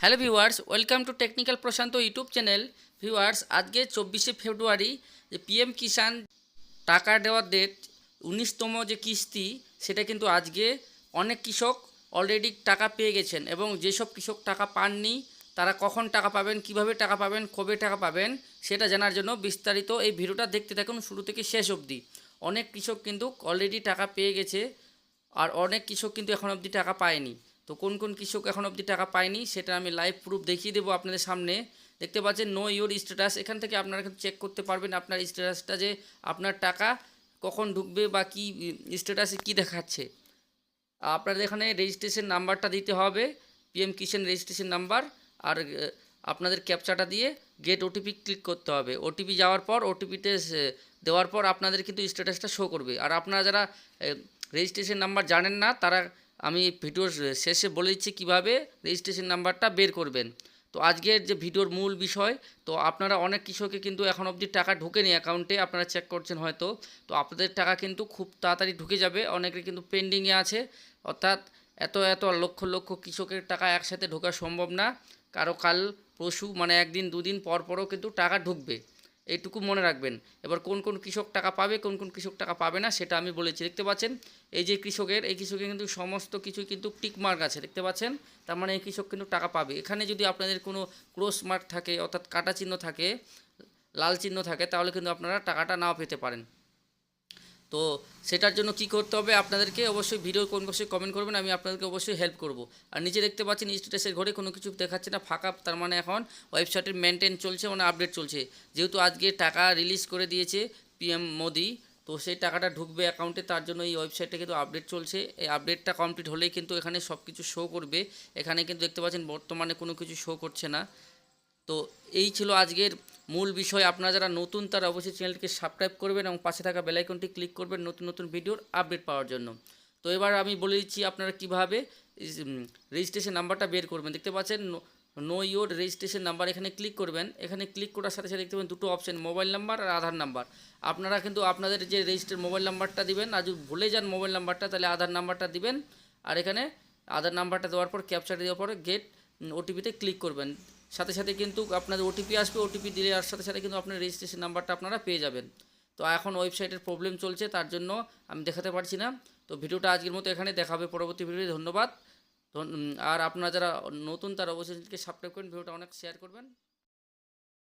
Hello viewers, welcome to technical Prashant YouTube channel. Viewers, আজকে চব্বিশে ফেব্রুয়ারি, যে পিএম কিষাণ টাকা দেওয়ার ডেট উনিশতম যে কিস্তি, সেটা কিন্তু আজকে অনেক কৃষক অলরেডি টাকা পেয়ে গেছেন এবং যেসব কৃষক টাকা পাননি, তারা কখন টাকা পাবেন, কীভাবে টাকা পাবেন, কবে টাকা পাবেন, সেটা জানার জন্য বিস্তারিত এই ভিডিওটা দেখতে থাকুন শুরু থেকে শেষ অবধি। অনেক কৃষক কিন্তু অলরেডি টাকা পেয়ে গেছে, আর অনেক কৃষক কিন্তু এখন অবধি টাকা পায়নি। তো কোন কোন কৃষক এখন অবধি টাকা পায়নি, সেটা আমি লাইভ প্রুফ দেখিয়ে দেবো আপনাদের সামনে। দেখতে পাচ্ছেন নো ইওর স্ট্যাটাস এখান থেকে আপনারা কিন্তু চেক করতে পারবেন আপনার স্ট্যাটাসটা যে আপনার টাকা কখন ঢুকবে বা কী স্ট্যাটাসে কী দেখাচ্ছে। আপনাদের এখানে রেজিস্ট্রেশন নাম্বারটা দিতে হবে পিএম কিষাণ রেজিস্ট্রেশন নাম্বার আর আপনাদের ক্যাপচাটা দিয়ে গেট ওটিপি ক্লিক করতে হবে। ওটিপি যাওয়ার পর ওটিপিতে দেওয়ার পর আপনাদের কিন্তু স্ট্যাটাসটা শো করবে। আর আপনারা যারা রেজিস্ট্রেশন নাম্বার জানেন না, তারা আমি ভিডিওর শেষে বলে দিচ্ছি কীভাবে রেজিস্ট্রেশন নাম্বারটা বের করবেন। তো আজকের যে ভিডিওর মূল বিষয়, তো আপনারা অনেক কৃষকে কিন্তু এখন অবধি টাকা ঢোকেনি অ্যাকাউন্টে আপনারা চেক করছেন হয়তো। তো আপনাদের টাকা কিন্তু খুব তাড়াতাড়ি ঢুকে যাবে, অনেকের কিন্তু পেন্ডিংয়ে আছে। অর্থাৎ এত এত লক্ষ লক্ষ কৃষকের টাকা একসাথে ঢোকা সম্ভব না। কারও কাল পশু মানে একদিন, দুদিন পর পরও কিন্তু টাকা ঢুকবে। এইটুকু মনে রাখবেন। এবার কোন কোন কৃষক টাকা পাবে, কোন কোন কৃষক টাকা পাবে না, সেটা আমি বলেছি। দেখতে পাচ্ছেন, এই যে কৃষকের, এই কৃষকের কিন্তু সমস্ত কিছু কিন্তু টিক মার্ক আছে, দেখতে পাচ্ছেন? তার মানে এই কৃষক কিন্তু টাকা পাবে। এখানে যদি আপনাদের কোনো ক্রস মার্ক থাকে, অর্থাৎ কাটা চিহ্ন থাকে, লাল চিহ্ন থাকে, তাহলে কিন্তু আপনারা টাকাটা নাও পেতে পারেন। তো সেটার জন্য কি করতে হবে আপনাদেরকে অবশ্যই ভিডিও কোন অবশ্যই কমেন্ট করবেন, আমি আপনাদেরকে অবশ্যই হেল্প করব। আর নিচে দেখতে পাচ্ছেন স্ট্যাটাসের ঘরে কোনো কিছু দেখাচ্ছে না, ফাঁকা, তার মানে এখন ওয়েবসাইটের মেনটেন চলছে মানে আপডেট চলছে। যেহেতু আজকে টাকা রিলিজ করে দিয়েছে পিএম মোদি, তো সেই টাকাটা ঢুকবে অ্যাকাউন্টে তার জন্য এই ওয়েবসাইটে কিন্তু আপডেট চলছে। এই আপডেটটা কমপ্লিট হলেই কিন্তু এখানে সব কিছু শো করবে। এখানে কিন্তু দেখতে পাচ্ছেন বর্তমানে কোনো কিছু শো করছে না। তো এই ছিল আজকের মূল বিষয়, আপনারা যারা নতুন তারা অবশ্যই চ্যানেলটিকে সাবস্ক্রাইব করবেন এবং পাশে থাকা বেলাইকনটি ক্লিক করবেন নতুন নতুন ভিডিওর আপডেট পাওয়ার জন্য। তো এবার আমি বলে দিচ্ছি আপনারা কীভাবে রেজিস্ট্রেশন নাম্বারটা বের করবেন। দেখতে পাচ্ছেন, নো ইয়োর রেজিস্ট্রেশন নাম্বার এখানে ক্লিক করবেন। এখানে ক্লিক করার সাথে সাথে দেখতে পাবেন দুটো অপশন মোবাইল নাম্বার আর আধার নাম্বার আপনারা কিন্তু আপনাদের যে রেজিস্টার মোবাইল নাম্বারটা দিবেন, আর যদি ভুলে যান মোবাইল নাম্বারটা তাহলে আধার নাম্বারটা দিবেন। আর এখানে আধার নাম্বারটা দেওয়ার পর ক্যাপচার দেওয়ার পরে গেট ওটিপিতে ক্লিক করবেন। সাথে সাথে কিন্তু আপনাদের ওটিপি আসবে ওটিপি দিলে আর সাথে সাথে কিন্তু আপনার রেজিস্ট্রেশন নাম্বারটা আপনারা পেয়ে যাবেন। তো এখন ওয়েবসাইটের প্রবলেম চলছে, তার জন্য আমি দেখাতে পারছি না। তো ভিডিওটা আজকের মতো এখানে দেখাবে পরবর্তী ভিডিওতে ধন্যবাদ। আর আপনারা যারা নতুন, তারা অবশ্যই সাবস্ক্রাইব করেন ভিডিওটা অনেক শেয়ার করবেন।